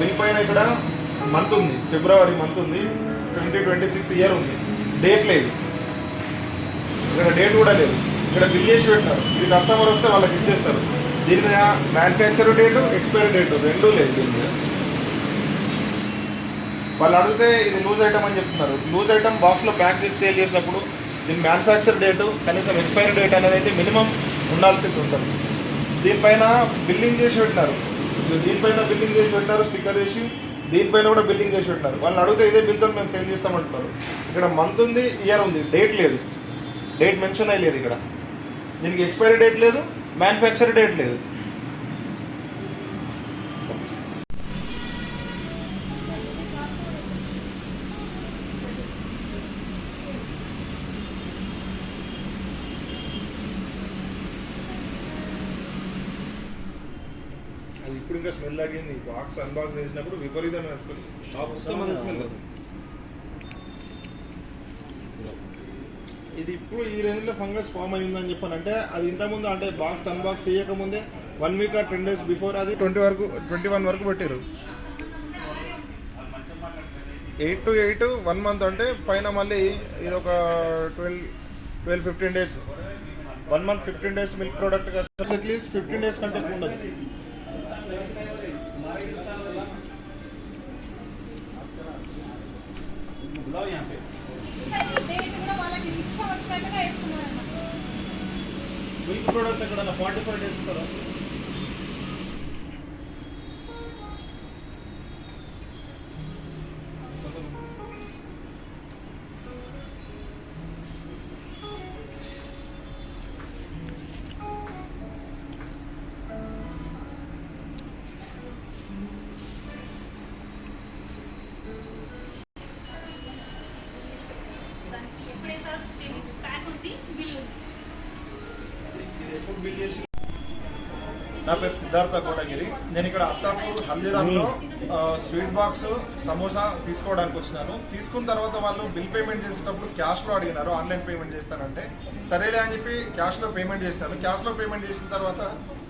Bill పైన ఇక్కడ month ఉంది ఫిబ్రవరి మంత్ ఉంది ట్వంటీ ట్వంటీ సిక్స్ ఇయర్ ఉంది. డేట్ లేదు. ఇక్కడ డేట్ కూడా లేదు. ఇక్కడ బిల్ చేసి పెట్టినారు. ఇది కస్టమర్ వస్తే వాళ్ళకి ఇచ్చేస్తారు. దీని మీద మ్యానుఫ్యాక్చర్ డేటు ఎక్స్పైరీ డేటు రెండూ లేదు దీని మీద. వాళ్ళు అడిగితే ఇది లూజ్ ఐటమ్ అని చెప్తున్నారు. లూజ్ ఐటమ్ బాక్స్లో ప్యాక్ చేసి సేల్ చేసినప్పుడు దీని మ్యానుఫ్యాక్చర్ డేటు కనీసం ఎక్స్పైరీ డేట్ అనేది అయితే మినిమం ఉండాల్సి ఉంటుంది. దీనిపైన బిల్లింగ్ చేసి పెట్టినారు. దీనిపైన బిల్లింగ్ చేసి పెట్టినారు స్టిక్కర్ వేసి దీనిపైన కూడా బిల్లింగ్ చేసి పెట్టినారు. వాళ్ళని అడిగితే ఇదే బిల్తో మేము సేల్ చేస్తామంటున్నారు. ఇక్కడ మంత్ ఉంది ఇయర్ ఉంది. డేట్ లేదు. డేట్ మెన్షన్ అయ్యలేదు ఇక్కడ. దీనికి ఎక్స్పైరీ డేట్ లేదు మ్యానుఫ్యాక్చర్ డేట్ లేదు అది ఇప్పుడు ఇంకా స్మెల్ లాగింది బాక్స్ అన్బాక్స్ చేసినప్పుడు విపరీతమైన స్మెల్. షాప్ మొత్తం అదే స్మెల్ ఇది ఇప్పుడు ఈ రేంజ్లో ఫంగస్ ఫామ్ అయిందని చెప్పానంటే అది ఇంతకుముందు అంటే బాక్స్ అన్బాక్స్ చేయకముందే one week or ten days before అది ట్వంటీ వరకు ట్వంటీ వన్ వరకు పెట్టారు eight to eight one month అంటే పైన మళ్ళీ ఇది ఒక twelve twelve fifteen days one month fifteen days milk product at least fifteen days కంటే ఉండదు డేట్ కూడా వాళ్ళకి ఇష్టం వచ్చినట్టుగా వేస్తున్నారు మిల్క్ ప్రోడక్ట్ ఎక్కడ ఫార్టీ ఫైవ్ డేస్ ఉంటారా బిల్లు నా పేరు సిద్ధార్థ కోటగిరి. నేను ఇక్కడ అత్తాపూర్ హల్దీరామ్లో స్వీట్ బాక్స్ సమోసా తీసుకోవడానికి వచ్చినాను. తీసుకున్న తర్వాత వాళ్ళు బిల్ పేమెంట్ చేసేటప్పుడు క్యాష్లో అడిగినారు ఆన్లైన్ పేమెంట్ చేస్తానంటే. సరేలే అని చెప్పి క్యాష్లో పేమెంట్ చేసినాను. క్యాష్లో పేమెంట్ చేసిన తర్వాత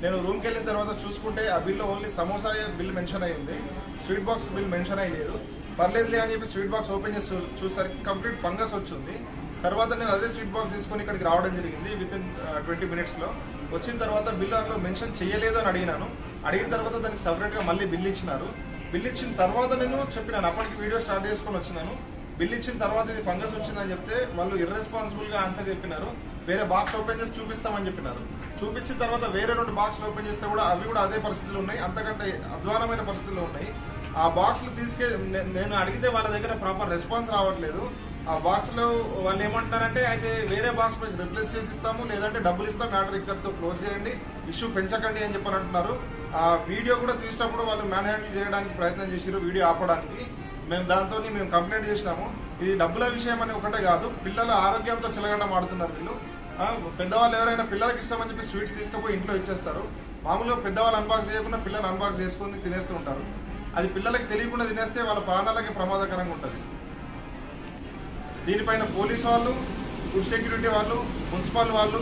నేను రూమ్కి వెళ్ళిన తర్వాత చూసుకుంటే ఆ బిల్లో ఓన్లీ సమోసా బిల్ మెన్షన్ అయ్యింది స్వీట్ బాక్స్ బిల్ మెన్షన్ అయ్యలేదు. పర్లేదులే అని చెప్పి స్వీట్ బాక్స్ ఓపెన్ చేసి చూసరికి కంప్లీట్ ఫంగస్ వచ్చింది. తర్వాత నేను అదే స్వీట్ బాక్స్ తీసుకొని ఇక్కడికి రావడం జరిగింది విత్ ఇన్ ట్వంటీ మినిట్స్లో వచ్చిన తర్వాత బిల్లు అందులో మెన్షన్ చేయలేదు అని అడిగినాను. అడిగిన తర్వాత దానికి సపరేట్గా మళ్ళీ బిల్ ఇచ్చినారు. బిల్ ఇచ్చిన తర్వాత నేను చెప్పినాను అప్పటికి వీడియో స్టార్ట్ చేసుకొని వచ్చినాను. బిల్ ఇచ్చిన తర్వాత ఇది ఫంగస్ వచ్చిందని చెప్తే వాళ్ళు ఇర్రెస్పాన్సిబుల్గా ఆన్సర్ చెప్పినారు. వేరే బాక్స్ ఓపెన్ చేసి చూపిస్తామని చెప్పినారు. చూపించిన తర్వాత వేరే రెండు బాక్స్లు ఓపెన్ చేస్తే కూడా అవి కూడా అదే పరిస్థితులు ఉన్నాయి. అంతకంటే అధ్వానమైన పరిస్థితులు ఉన్నాయి. ఆ బాక్స్లు తీసుకెళ్ళి నేను అడిగితే వాళ్ళ దగ్గర ప్రాపర్ రెస్పాన్స్ రావట్లేదు. ఆ బాక్స్లో వాళ్ళు ఏమంటున్నారంటే అయితే వేరే బాక్స్ మీకు రిప్లేస్ చేసి ఇస్తాము లేదంటే డబ్బులు ఇస్తాం మ్యాటర్ ఇక్కడితో క్లోజ్ చేయండి ఇష్యూ పెంచకండి అని చెప్పని అంటున్నారు. ఆ వీడియో కూడా తీసినప్పుడు వాళ్ళు మ్యాన్ హ్యాండిల్ చేయడానికి ప్రయత్నం చేసారు వీడియో ఆపడానికి. మేము దాంతో మేము కంప్లైంట్ చేసినాము. ఇది డబ్బుల విషయం అని ఒకటే కాదు పిల్లల ఆరోగ్యంతో చిలగడం ఆడుతున్నారు వీళ్ళు. పెద్దవాళ్ళు ఎవరైనా పిల్లలకి ఇష్టమని చెప్పి స్వీట్స్ తీసుకుపోయి ఇంట్లో ఇచ్చేస్తారు. మామూలుగా పెద్దవాళ్ళు అన్బాక్స్ చేయకుండా పిల్లలు అన్బాక్స్ చేసుకొని తినేస్తూ ఉంటారు. అది పిల్లలకి తెలియకుండా తినేస్తే వాళ్ళ ప్రాణాలకి ప్రమాదకరంగా ఉంటుంది. దీనిపైన పోలీస్ వాళ్ళు ఫుడ్ సెక్యూరిటీ వాళ్ళు మున్సిపల్ వాళ్ళు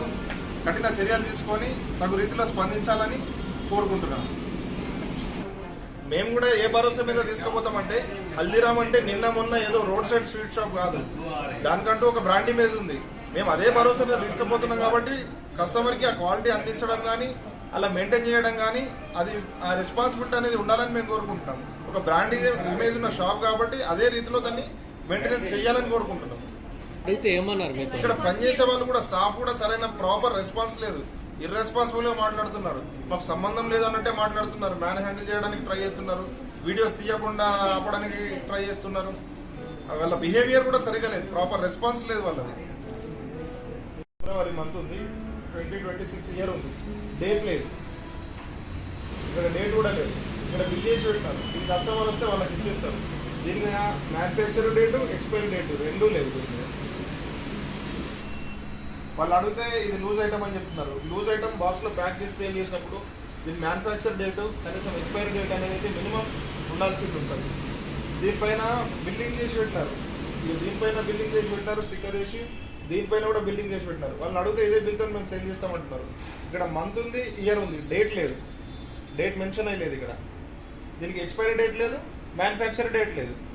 కఠిన చర్యలు తీసుకొని తగు రీతిలో స్పందించాలని కోరుకుంటున్నాం. మేము కూడా ఏ భరోసా మీద తీసుకుపోతామంటే హల్దీరామ్ అంటే నిన్న మొన్న ఏదో రోడ్ సైడ్ స్వీట్ షాప్ కాదు. దానికంటూ ఒక బ్రాండ్ ఇమేజ్ ఉంది. మేము అదే భరోసా మీద తీసుకుపోతున్నాం కాబట్టి కస్టమర్కి ఆ క్వాలిటీ అందించడం కానీ అలా మెయింటైన్ చేయడం కానీ అది ఆ రెస్పాన్సిబిలిటీ అనేది ఉండాలని మేము కోరుకుంటున్నాం. ఒక బ్రాండ్ ఇమేజ్ ఉన్న షాప్ కాబట్టి అదే రీతిలో దాన్ని మెయింటెనెన్స్ చేయాలని కోరుకుంటున్నాం. అయితే ఏమన్నారు ఇక్కడ పనిచేసే వాళ్ళు కూడా స్టాఫ్ కూడా సరైన ప్రాపర్ రెస్పాన్స్ లేదు. ఇర్రెస్పాన్సిబుల్గా మాట్లాడుతున్నారు. మాకు సంబంధం లేదు అన్నట్టే మాట్లాడుతున్నారు. మ్యాన్ హ్యాండిల్ చేయడానికి ట్రై చేస్తున్నారు. వీడియోస్ తీయకుండా ఆపడానికి ట్రై చేస్తున్నారు. వాళ్ళ బిహేవియర్ కూడా సరిగా లేదు. ప్రాపర్ రెస్పాన్స్ లేదు వాళ్ళది. ఫిబ్రవరి మంత్ ఉంది. ట్వంటీ ట్వంటీ సిక్స్ ఇయర్ ఉంది. డేట్ లేదు. ఇక్కడ డేట్ కూడా లేదు. ఇక్కడ బిల్ చేసి పెట్టినారు. ఈ కస్టమర్ వస్తే వాళ్ళకి ఇచ్చేస్తారు. దీని మీద మ్యానుఫ్యాక్చర్ డేటు ఎక్స్పైరీ డేటు రెండూ లేదు దీని వాళ్ళు అడిగితే ఇది లూజ్ ఐటమ్ అని చెప్తున్నారు. లూజ్ ఐటమ్ బాక్స్లో ప్యాక్ చేసి సేల్ చేసినప్పుడు దీని మ్యానుఫ్యాక్చర్ డేటు కనీసం ఎక్స్పైరీ డేట్ అనేది మినిమం ఉండాల్సింది ఉంటుంది. దీనిపైన బిల్లింగ్ చేసి పెట్టినారు దీనిపైన బిల్లింగ్ చేసి పెట్టినారు స్టిక్కర్ వేసి దీనిపైన కూడా బిల్లింగ్ చేసి పెట్టినారు వాళ్ళు అడిగితే ఇదే బిల్తో మేము సేల్ చేస్తామంటున్నారు. ఇక్కడ మంత్ ఉంది ఇయర్ ఉంది డేట్ లేదు. డేట్ మెన్షన్ అయ్యలేదు ఇక్కడ. దీనికి ఎక్స్పైరీ డేట్ లేదు మ్యానుఫ్యాక్చర్ డేట్ లేదు.